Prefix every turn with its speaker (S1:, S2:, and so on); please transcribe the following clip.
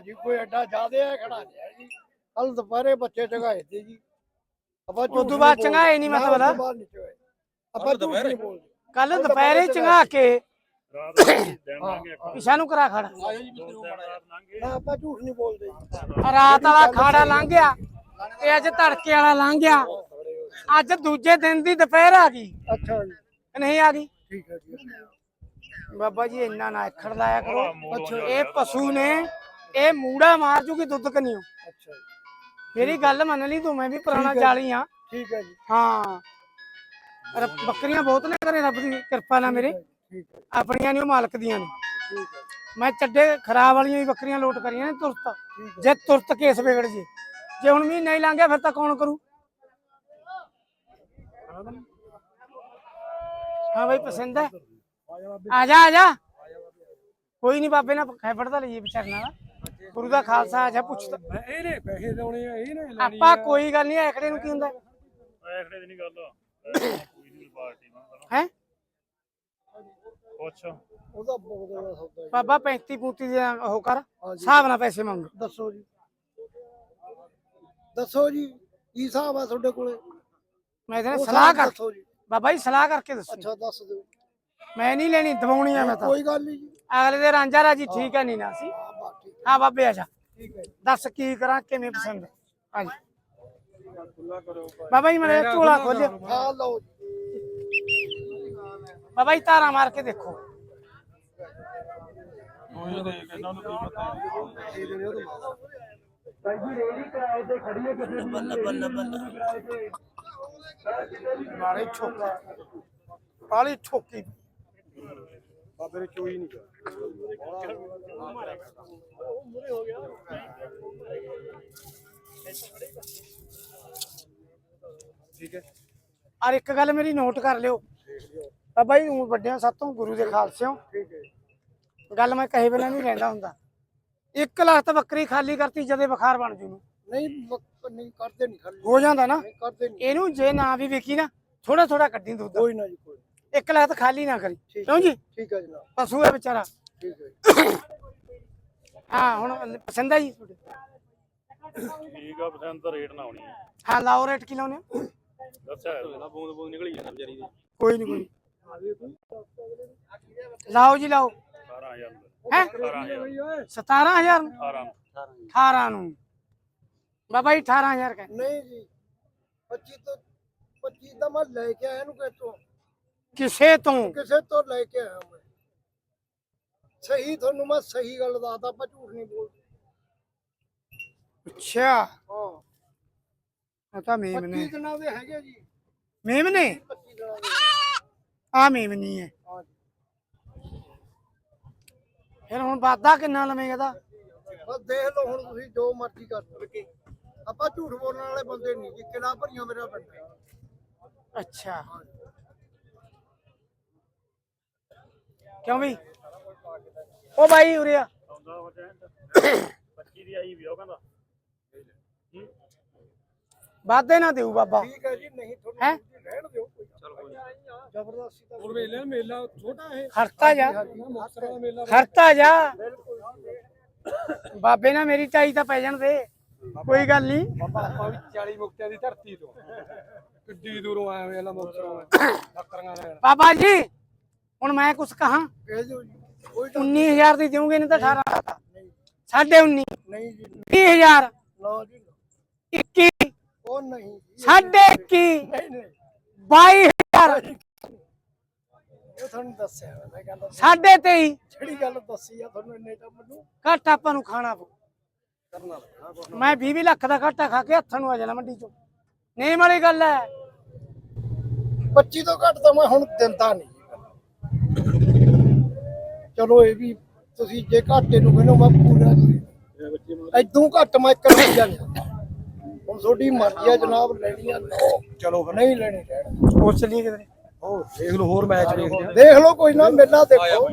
S1: ਜੀ ਕੋਈ ਐਡਾ ਜ਼ਿਆਦਾ ਹੈ ਖੜਾ ਜੀ। ਕੱਲ ਦੁਪਹਿਰੇ ਬੱਚੇ ਚਗਾਏ ਤੇ ਜੀ। ਆਪਾਂ
S2: ਉਦੋਂ ਬਾਅਦ ਚੰਗਾਏ ਨਹੀਂ। ਮਤਲਬ?
S1: ਨਾ, ਉਦੋਂ ਬਾਅਦ ਨਹੀਂ ਚੰਗਾਏ। ਆਪਾਂ ਝੂਠ ਨਹੀਂ ਬੋਲਦੇ।
S2: ਕੱਲ ਦੁਪਹਿਰੇ ਚੰਗਾ ਕੇ।
S3: ਰਾਤ ਨੂੰ ਦਿਨ ਲੰਘ ਗਿਆ
S2: ਪਿਛਾ ਨੂੰ ਕਰਾ ਖੜਾ।
S3: ਦੋ
S1: ਨਾ ਆਪਾਂ ਝੂਠ ਨਹੀਂ ਬੋਲਦੇ। ਜੀ
S2: ਰਾਤ ਵਾਲਾ ਖਾੜਾ ਲੰਘ ਗਿਆ ਤੇ ਅੱਜ ਤੜਕੇ ਵਾਲਾ ਲੰਘ ਗਿਆ ਅੱਜ ਦੂਜੇ ਦਿਨ ਦੀ ਦੁਪਹਿਰ ਆ ਗਈ।
S1: ਅੱਛਾ ਜੀ।
S2: ਕਿ ਨਹੀਂ ਆ ਗਈ?
S1: ਠੀਕ ਹੈ ਜੀ
S2: ਬਾਬਾ ਜੀ ਇੰਨਾ ਨਾ ਅੱਖੜ ਲਾਇਆ ਕਰੋ।
S3: ਅੱਛਾ।
S2: ਇਹ ਪਸ਼ੂ ਨੇ ਇਹ ਮੂੜਾ ਮਾਰ ਜੂਗੀ ਦੁੱਧ ਕਨੀਓ।
S1: ਅੱਛਾ
S2: ਮੇਰੀ ਗੱਲ ਮੰਨ ਲਈ ਤੂੰ ਮੈਂ ਵੀ ਪੁਰਾਣਾ
S1: ਹੈ।
S2: ਜਾਲੀ ਆ।
S1: ਠੀਕ ਹੈ ਜੀ।
S2: ਹਾਂ। ਰੱਬ- ਬੱਕਰੀਆਂ ਬਹੁਤ ਨੇ ਘਰੇ ਰੱਬ ਦੀ ਕਿਰਪਾ ਨਾਲ ਮੇਰੇ।
S1: ਠੀਕ ਹੈ
S2: ਆਪਣੀਆਂ ਨਹੀਂ ਉਹ ਮਾਲਕ ਦੀਆਂ ਨੇ।
S1: ਠੀਕ ਹੈ
S2: ਮੈਂ ਚੱਡੇ ਖਰਾਬ ਵਾਲੀਆਂ ਵੀ ਬੱਕਰੀਆਂ ਲੋਟ ਕਰੀਆਂ ਨੇ ਤੁਰਤ।
S1: ਹੈ
S2: ਜੇ। ਤੁਰਤ ਕੇਸ ਵਿਗੜ ਜੇ। ਜੇ ਹੁਣ ਵੀ ਨਹੀਂ ਲੰਘਿਆ ਫਿਰ ਤਾਂ ਕੌਣ ਕਰੂ? ਹਾਂ ਬਈ ਪਸੰਦ ਹੈ। ਆ ਜਾ ਆ ਜਾ ਕੋਈ ਨਹੀਂ ਬਾਬੇ ਨਾਲ ਖੈਫੜ ਤਾਂ ਲਈਏ ਵਿਚਾਰਨਾ ਦਾ ਗੁਰੂ ਦਾ ਖਾਲਸਾ ਆ ਜਾ ਪੁੱਛਦਾ
S1: ਇਹਨੇ ਪੈਸੇ ਲਾਉਣੇ ਆ ਇਹਨੇ
S2: ਆਪਾਂ ਕੋਈ ਗੱਲ ਨਹੀਂ ਐਖੜੇ ਨੂੰ ਕੀ ਹੁੰਦਾ?
S3: ਐਖੜੇ ਦੀ ਨਹੀਂ ਗੱਲ। ਕੋਈ ਨਹੀਂ ਪਾਰਟੀ ਮੰਗਦਾ
S2: ਹੈ?
S3: ਪੁੱਛ।
S1: ਉਹਦਾ ਬੋਲਦੇ ਦਾ ਸੌਦਾ ਜੀ।
S2: ਬਾਬਾ 35 35 ਦੇ ਉਹ ਕਰ। ਹਿਸਾਬ ਨਾਲ ਪੈਸੇ ਮੰਗ।
S1: ਦੱਸੋ ਜੀ। ਦੱਸੋ ਜੀ ਕੀ ਹਿਸਾਬ ਆ ਤੁਹਾਡੇ ਕੋਲੇ?
S2: ਮੈਂ ਤੇਰੇ ਸਲਾਹ ਕਰ
S1: ਦੱਸੋ ਜੀ।
S2: ਬਾਬਾ ਜੀ ਸਲਾਹ ਕਰਕੇ ਦੱਸੋ।
S1: ਅੱਛਾ ਦੱਸ ਦਿਓ।
S2: ਮੈਂ ਨਹੀਂ ਲੈਣੀ ਦਵਾਉਣੀ ਆ ਮੈਂ ਤਾਂ।
S1: ਕੋਈ ਗੱਲ ਨਹੀਂ ਜੀ।
S2: ਅਗਲੇ ਦੇ ਰਾਂਝਾ ਰਾਜੀ ਠੀਕ ਹੈ ਨਹੀਂ ਨਾ ਸੀ
S1: ਹਾਂ ਠੀਕ
S2: ਬਾਬੇ ਆ ਜਾ।
S1: ਠੀਕ ਹੈ
S2: ਦੱਸ ਕੀ ਕਰਾਂ ਕਿਵੇਂ ਪਸੰਦ? ਆ ਜਾ। ਬਾਬਾ ਜੀ ਮੇਰੇ ਝੋਲਾ ਖੋਲਿਓ।
S1: ਹਾਂ ਲਓ ਜੀ।
S2: ਬਾਬਾ ਜੀ ਤਾਰਾ ਮਾਰ ਕੇ ਦੇਖੋ। ਛੋਕਾ ਪਾਲੀ ਛੋਕੀ
S1: ਬਾਬੇ ਨੇ ਚੋਈ ਨਹੀਂ ਠੀਕ ਹੈ।
S2: ਔਰ ਇੱਕ ਗੱਲ ਮੇਰੀ ਨੋਟ ਕਰ ਲਿਓ। ਬਾਬਾ ਜੀ ਨੂੰ ਵੱਡਿਆਂ ਸਾਤੋਂ ਗੁਰੂ ਦੇ ਖਾਲਸਿਓ।
S1: ਠੀਕ ਹੈ
S2: ਗੱਲ ਮੈਂ ਕਹੇ ਬਿਨਾਂ ਨਹੀਂ ਰਹਿੰਦਾ ਹੁੰਦਾ। ਇੱਕ ਲੱਖ ਤਾਂ ਬੱਕਰੀ ਖਾਲੀ ਕਰਤੀ ਜਦੇ ਬੁਖਾਰ ਬਣ ਜੂ ਨੂੰ
S1: ਨਹੀਂ ਨਹੀਂ ਕਰਦੇ ਨਹੀਂ ਖਾਲੀ।
S2: ਹੋ ਜਾਂਦਾ ਨਾ।
S1: ਕਰਦੇ ਨਹੀਂ।
S2: ਇਹਨੂੰ ਜੇ ਨਾ ਵੀ ਵਿਕੀ ਨਾ ਥੋੜਾ ਥੋੜਾ ਕੱਢੀ ਦੁੱਧ।
S1: ਕੋਈ ਨਾ ਜੀ ਕੋਈ।
S2: ਇੱਕ ਲੱਖ ਤਾਂ ਖਾਲੀ ਨਾ ਕਰੀ।
S1: ਠੀਕ
S2: ਕਿਉਂ ਜੀ?
S1: ਠੀਕ ਹੈ ਜਨਾਬ।
S2: ਪਸ਼ੂ ਹੈ ਵਿਚਾਰਾ।
S1: ਠੀਕ ਹੈ।
S2: ਹੁਣ ਪਸੰਦ ਆ ਜੀ ਤੁਹਾਡੇ।
S3: ਠੀਕ ਆ ਪਸੰਦ ਤਾਂ ਰੇਟ ਨਾ ਹੋਣੀ ਹੈ
S2: ਹਾਂ ਲਾਓ ਰੇਟ ਕੀ ਲਾਉਨੇ?
S3: ਦੱਸਿਆ ਇਹਦਾ ਬੂੰਦ ਬੂੰਦ ਨਿਕਲੀ ਜਾਂਦਾ ਵਿਚਾਰੀ ਦੀ।
S2: ਕੋਈ ਨਹੀਂ ਕੋਈ ਲਾਓ ਜੀ ਲਾਓ।
S3: 18000
S2: ਹੈ?
S3: 18000
S2: 17000 ਨੂੰ?
S3: 18
S2: 18 ਨੂੰ। ਬਾਬਾ ਜੀ 18000 ਕਹੇ
S1: ਨਹੀਂ ਜੀ 25 ਤੋਂ 25 ਤਾਂ ਮੈਂ ਲੈ ਕੇ ਆਇਆ ਇਹਨੂੰ ਕਿਤੋਂ।
S2: ਕਿਸੇ ਤੋਂ?
S1: ਕਿਸੇ ਤੋਂ ਲੈ ਕੇ ਆਇਆ ਮੈਂ। ਸਹੀ ਤੁਹਾਨੂੰ ਮੈਂ ਸਹੀ ਗੱਲ ਦੱਸਦਾ ਆਪਾਂ ਝੂਠ ਨਹੀਂ ਬੋਲਦੇ।
S2: ਅੱਛਾ।
S1: ਹਾਂ।
S2: ਉਹ ਤਾਂ ਮੇਮ
S1: 25
S2: ਨੇ
S1: ਦਿਨਾਂ ਦੇ ਹੈਗੇ ਜੀ।
S2: ਮੇਮ ਨੇ?
S1: 25 ਦਿਨਾਂ ਦੇ।
S2: ਆ ਮੇਮ ਨਹੀਂ ਹੈ।
S1: ਹਾਂ ਜੀ।
S2: ਫਿਰ ਹੁਣ ਵਾਦਾ ਕਿੰਨਾ ਲਵੇਂਗਾ ਦਾ
S1: ਬਸ ਦੇਖ ਲਓ ਹੁਣ ਤੁਸੀਂ ਜੋ ਮਰਜ਼ੀ ਕਰ ਲਓ। ਆਪਾਂ ਝੂਠ ਬੋਲਣ ਵਾਲੇ ਬੰਦੇ ਨਹੀਂ ਜੀ ਕਿਲਾ ਭਰੀਆਂ ਮੇਰਾ ਪਿੰਡ ਹੈ।
S2: ਅੱਛਾ। ਕਿਉਂ ਬਈ ਉਹ ਬਾਈ ਉਰੇ ਆ।
S3: ਆਉਂਦਾ ਵਜਾ 25 ਦੀ ਆਈ ਵੀ ਉਹ ਕਹਿੰਦਾ।
S2: ਵਾਦੇ ਨਾ ਦੇਊ ਬਾਬਾ।
S1: ਠੀਕ ਹੈ ਜੀ ਨਹੀਂ ਤੁਹਾਨੂੰ
S2: ਹੈਂ?
S1: ਰਹਿਣ ਦਿਓ ਕੋਈ। ਚਲ ਕੋਈ ਜ਼ਬਰਦਸਤੀ ਤਾਂ
S4: ਹੋਰ ਮੇਲਾ ਮੇਲਾ ਛੋਟਾ ਇਹ।
S2: ਖਰਤਾ ਜਾ। ਖਰਤਾ ਜਾ। ਬਾਬੇ ਨਾਲ ਮੇਰੀ ਚਾਈ ਤਾਂ ਪੈ ਜਾਣ ਦੇ। ਕੋਈ ਗੱਲ ਨਹੀਂ।
S4: ਬਾਬਾ ਆਪਾਂ ਵੀ 40 ਮੁਕਤਿਆਂ ਦੀ ਧਰਤੀ ਤੋਂ। ਕਿੱਡੀ ਦੂਰੋਂ ਆਏ ਹੋਏ ਆ ਮੁਕਤਸਰੋਂ ਬੱਕਰੀਆਂ ਲੈਣ
S2: ਬਾਬਾ ਜੀ ਹੁਣ ਮੈਂ ਕੁਛ ਕਹਾਂ?
S1: ਕਹਿ ਦਿਓ ਜੀ। ਕੋਈ ਤਾਂ
S2: 19000 ਦੀ ਦੇਉਂਗੇ ਨਹੀਂ ਤਾਂ 18 ਸਾਢੇ 19
S1: ਨਹੀਂ ਜੀ
S2: 20000
S1: ਨਾ ਜੀ ਨਾ।
S2: 21
S1: ਉਹ ਨਹੀਂ ਜੀ
S2: ਸਾਢੇ 21
S1: ਨਹੀਂ ਨਹੀਂ।
S2: 22000
S1: ਇਹ ਤੁਹਾਨੂੰ ਦੱਸਿਆ ਮੈਂ ਕਹਿੰਦਾ
S2: ਸਾਢੇ 23
S1: ਜਿਹੜੀ ਗੱਲ ਦੱਸੀ ਆ ਤੁਹਾਨੂੰ ਇੰਨੇ ਤਾਂ ਮੈਨੂੰ
S2: ਘੱਟ ਆਪਾਂ ਨੂੰ ਖਾਣਾ ਪਊ।
S1: ਕਰਨਾ ਲੱਗਣਾ ਕੁਛ।
S2: ਮੈਂ 20 20 ਲੱਖ ਦਾ ਘਾਟਾ ਖਾ ਕੇ ਹੱਥਾਂ ਨੂੰ ਆ ਜਾਣਾ ਮੰਡੀ ਚੋਂ। ਨਹੀਂ ਵਾਲੀ ਗੱਲ ਹੈ।
S1: 25 ਤੋਂ ਘੱਟ ਤਾਂ ਮੈਂ ਹੁਣ ਦਿੰਦਾ ਨਹੀਂ। ਚਲੋ ਇਹ ਵੀ ਤੁਸੀਂ ਜੇ ਘਾਟੇ ਨੂੰ ਕਹਿੰਦੇ ਮੈਂ ਪੂਰਾ ਐਦੋਂ ਘੱਟ ਮੈਂ ਕਰ ਜਾਂਦਾ ਹੁਣ ਤੁਹਾਡੀ ਮਰਜ਼ੀ ਆ ਜਨਾਬ ਲੈਣੀ ਆ ਲਓ ਚਲੋ ਫਿਰ। ਨਹੀਂ ਲੈਣੀ ਰਹਿਣ
S2: ਹੋਰ ਚੱਲੀਏ ਕਿਧਰੇ
S4: ਉਹ ਦੇਖ ਲਓ ਹੋਰ ਮੈਚ ਦੇਖਦੇ ਆ।
S1: ਦੇਖ ਲਓ ਕੋਈ ਨਾ ਮੇਲਾ ਦੇਖੋ।